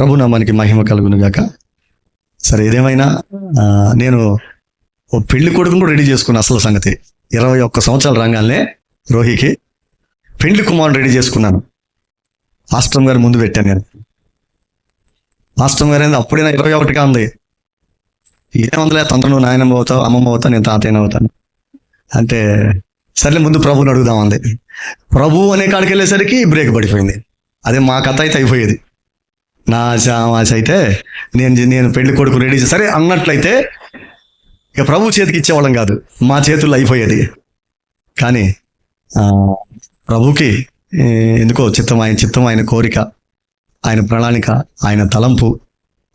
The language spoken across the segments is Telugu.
ప్రభునామానికి మహిమ కలుగును గాక. సరే ఏదేమైనా నేను ఓ పెళ్ళి కొడుకును కూడా రెడీ చేసుకున్నా అసలు సంగతి. ఇరవై ఒక్క సంవత్సరాల రంగాలనే రోహికి పెళ్ళి కుమారుని రెడీ చేసుకున్నాను. మాస్టర్ గారు ముందు పెట్టాను నేను. మాస్టర్ గారు ఏంది అప్పుడైనా ఇరవై ఒకటిగా ఉంది. ఏమందలే తొందర నువ్వు నాయనమ్మ అవుతావు అమ్మమ్మ అవుతావు నేను తాతయ్య అవుతాను. అంటే సర్లే ముందు ప్రభువుని అడుగుదాం అంది. ప్రభు అనే కాడికి వెళ్ళేసరికి బ్రేక్ పడిపోయింది. అదే మా కథ అయితే అయిపోయేది. నా ఆశ ఆశ అయితే నేను నేను పెళ్ళి కొడుకు రెడీ చేసి సరే అన్నట్లయితే ఇక ప్రభు చేతికి ఇచ్చేవాళ్ళం కాదు. మా చేతుల్లో అయిపోయేది. కానీ ప్రభుకి ఎందుకో చిత్తం ఆయన చిత్తం ఆయన కోరిక ఆయన ప్రణాళిక ఆయన తలంపు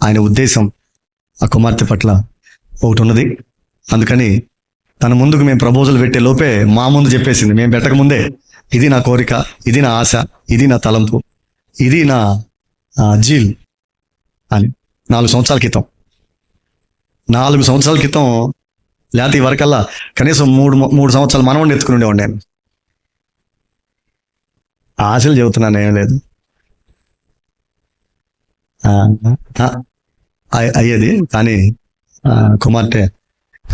ఆయన ఉద్దేశం ఆ కుమార్తె పట్ల ఒకటి ఉన్నది. అందుకని తన ముందుకు మేము ప్రపోజల్ పెట్టే లోపే మా ముందు చెప్పేసింది. మేము పెట్టకముందే ఇది నా కోరిక ఇది నా ఆశ ఇది నా తలంపు ఇది నా జీల్. అని. నాలుగు సంవత్సరాల క్రితం. నాలుగు సంవత్సరాల క్రితం లేకపోతే ఈ వరకల్లా కనీసం మూడు మూడు సంవత్సరాలు మనవడిని ఎత్తుకుని ఉండేవాడిని నేను. ఆశలు చెబుతున్నాను ఏం లేదు. అయ్యేది కానీ కుమార్తె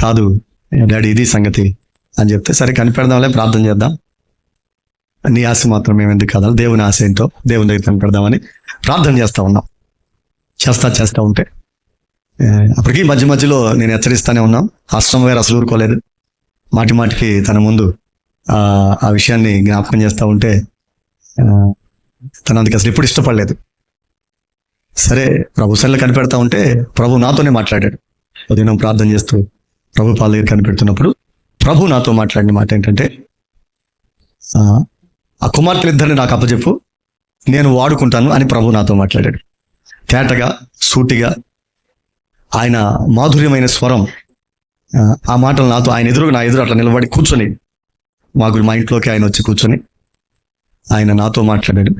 కాదు డాడీ ఇది సంగతి అని చెప్తే సరే కనిపెడదాంలే ప్రార్థన చేద్దాం. నీ ఆశ మాత్రం మేము ఎందుకు కాదాలి దేవుని ఆశ ఏంటో దేవుని దగ్గర కనిపెడదామని ప్రార్థన చేస్తూ ఉన్నాం. చేస్తా చేస్తా ఉంటే. అప్పటికీ మధ్య మధ్యలో నేను హెచ్చరిస్తూనే ఉన్నాం. అష్టం వేరు అసలు ఊరుకోలేదు. మాటి మాటికి తన ముందు ఆ విషయాన్ని జ్ఞాపకం చేస్తూ ఉంటే తను అందుకు అసలు ఎప్పుడు ఇష్టపడలేదు. సరే ప్రభు సర్లు కనిపెడతా ఉంటే ప్రభు నాతోనే మాట్లాడాడు. ఉదయం ప్రార్థన చేస్తూ ప్రభు పాల దగ్గర కనిపెడుతున్నప్పుడు ప్రభు నాతో మాట్లాడిన మాట ఏంటంటే ఆ, ఆ కుమార్తెలిద్దరిని నాకు అప్పచెప్పు. నేను వాడుకుంటాను అని ప్రభు నాతో మాట్లాడాడు. తేటగా సూటిగా ఆయన మాధుర్యమైన స్వరం ఆ, మాటలు నాతో ఆయన ఎదురుగా నా ఎదురు అట్లా నిలబడి కూర్చొని మాకు మా ఇంట్లోకి ఆయన వచ్చి కూర్చొని ఆయన నాతో మాట్లాడాడు.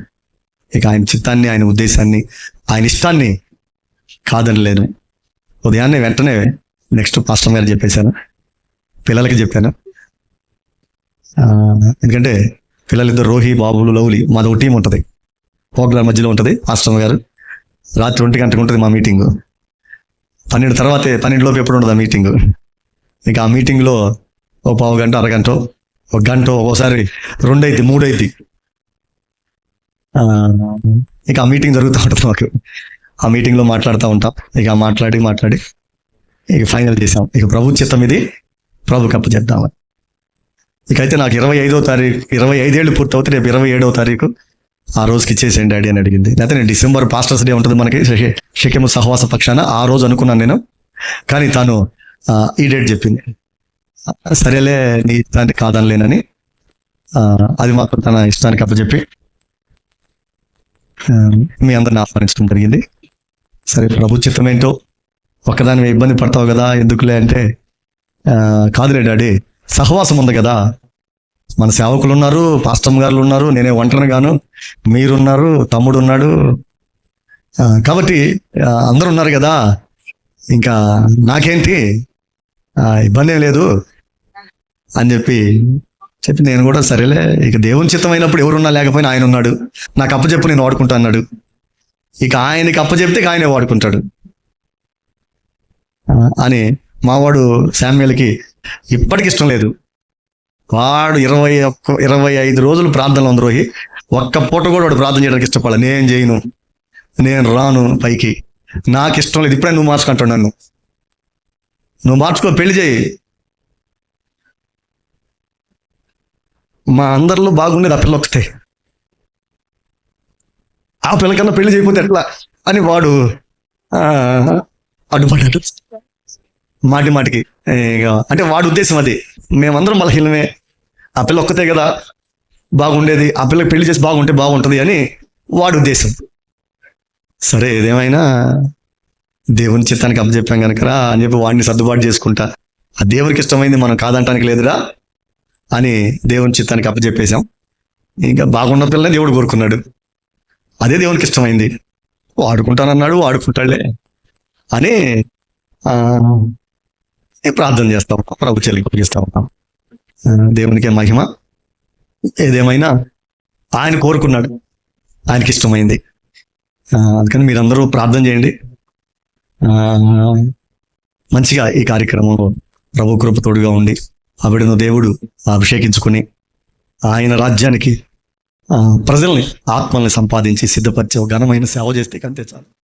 ఇక ఆయన చిత్తాన్ని ఆయన ఉద్దేశాన్ని ఆయన ఇష్టాన్ని కాదనలేను ఉదయాన్నే వెంటనే నెక్స్ట్ పాస్టర్ గారు చెప్పేశాను పిల్లలకి చెప్పాను. ఎందుకంటే పిల్లలిద్దరు రోహి బాబులు లవ్లీ మాది ఒక టీం ఉంటుంది. పోగ్లార్ మధ్యలో ఉంటుంది పాస్టర్ గారు. రాత్రి ఒంటి గంటకు ఉంటుంది మా మీటింగ్ పన్నెండు తర్వాతే పన్నెండు లోపు ఎప్పుడు ఉండదు ఆ మీటింగ్ ఇక ఆ మీటింగ్లో ఓ పావు గంట అరగంట ఒక గంట ఒక్కోసారి రెండు అయితే ఇక ఆ మీటింగ్ జరుగుతూ ఉంటుంది మాకు. ఆ మీటింగ్లో మాట్లాడుతూ ఉంటాం. ఇక మాట్లాడి మాట్లాడి ఇక ఫైనల్ చేసాం. ఇక ప్రభు చిత్తం ఇది ప్రభు కప్పు చేద్దామని. ఇకైతే నాకు ఇరవై ఐదో తారీఖు ఇరవై ఐదేళ్ళు పూర్తవుతే రేపు ఇరవై ఏడవ తారీఖు. ఆ రోజుకి ఇచ్చేసేయండి డాడీ అని అడిగింది. లేకపోతే నేను డిసెంబర్ పాస్టర్స్ డే ఉంటుంది మనకి షె- సహవాస పక్షాన ఆ రోజు అనుకున్నాను నేను. కానీ తాను ఈ డేట్ చెప్పింది. సరేలే నీ ఇష్టానికి కాదనలేనని అది మాత్రం తన ఇష్టానికి అప్పచెప్పి మీ అందరిని ఆహ్వానించడం జరిగింది. సరే ప్రభు చిత్తం ఏంటో? ఒక్కదాని ఇబ్బంది పడతావు కదా ఎందుకులే అంటే కాదులే డాడీ సహవాసం ఉంది కదా. మన సేవకులు ఉన్నారు పాస్టమ్ గారు ఉన్నారు నేనే ఒంటరి గాను. మీరున్నారు తమ్ముడు ఉన్నాడు కాబట్టి అందరు అందరూ ఉన్నారు కదా. ఇంకా నాకేంటి? ఇబ్బంది ఏం లేదు. అని చెప్పి చెప్పి నేను కూడా సరేలే ఇక దేవుని చిత్తమైనప్పుడు ఎవరున్నా లేకపోయినా ఆయన ఉన్నాడు. నాకు అప్పచెప్పు నేను వాడుకుంటా అన్నాడు. ఇక ఆయనకి అప్పచెప్తే ఇక ఆయనే వాడుకుంటాడు. అని మావాడు శామ్యులకి ఇప్పటికి ఇష్టం లేదు. వాడు ఇరవై ఒక్క ఇరవై ఐదు రోజులు ప్రార్థనలు ఉంది రోహి. ఒక్క పూట కూడా వాడు ప్రార్థన చేయడానికి ఇష్టపడాలి. నేను చేయను. నేను రాను పైకి. నాకు ఇష్టం లేదు. ఇప్పుడే నువ్వు మార్చుకుంటాడు నన్ను. నువ్వు మార్చుకో పెళ్ళి చేయి. మా అందరిలో బాగుండేది ఆ పిల్ల ఒకటే. ఆ పిల్లకన్నా పెళ్ళి చేయకపోతే ఎట్లా? అని వాడు అడ్డుపడ్డాడు. మాటి మాటికి. అంటే వాడి ఉద్దేశం అది. మేమందరం బలహీనమే. ఆ పిల్ల ఒక్కతే కదా బాగుండేది. ఆ పిల్లకి పెళ్ళి చేసి బాగుంటే బాగుంటుంది అని వాడి ఉద్దేశం. సరే ఏదేమైనా దేవుని చిత్తానికి అప్పచెప్పాం కనుకరా అని చెప్పి వాడిని సర్దుబాటు చేసుకుంటా. ఆ దేవునికి ఇష్టమైంది మనం కాదంటానికి లేదురా అని దేవుని చిత్తానికి అప్పచెప్పేశాం. ఇంకా బాగున్న పిల్లని దేవుడు కోరుకున్నాడు. అదే దేవునికి ఇష్టమైంది. వాడుకుంటానన్నాడు వాడుకుంటాడులే అని ప్రార్థన చేస్తాం ప్రభు చెల్లింపు ఉంటాం. ఆ, దేవునికే మహిమ. ఏదేమైనా ఆయన కోరుకున్నాడు. ఆయనకి ఇష్టమైంది. అందుకని మీరందరూ ప్రార్థన చేయండి. మంచిగా ఈ కార్యక్రమంలో ప్రభు కృప తోడుగా ఉండి ఆవిడను దేవుడు అభిషేకించుకుని ఆయన రాజ్యానికి ప్రజల్ని ఆత్మల్ని సంపాదించి సిద్ధపరిచే ఒక ఘనమైన సేవ చేస్తే కంతే చాలు.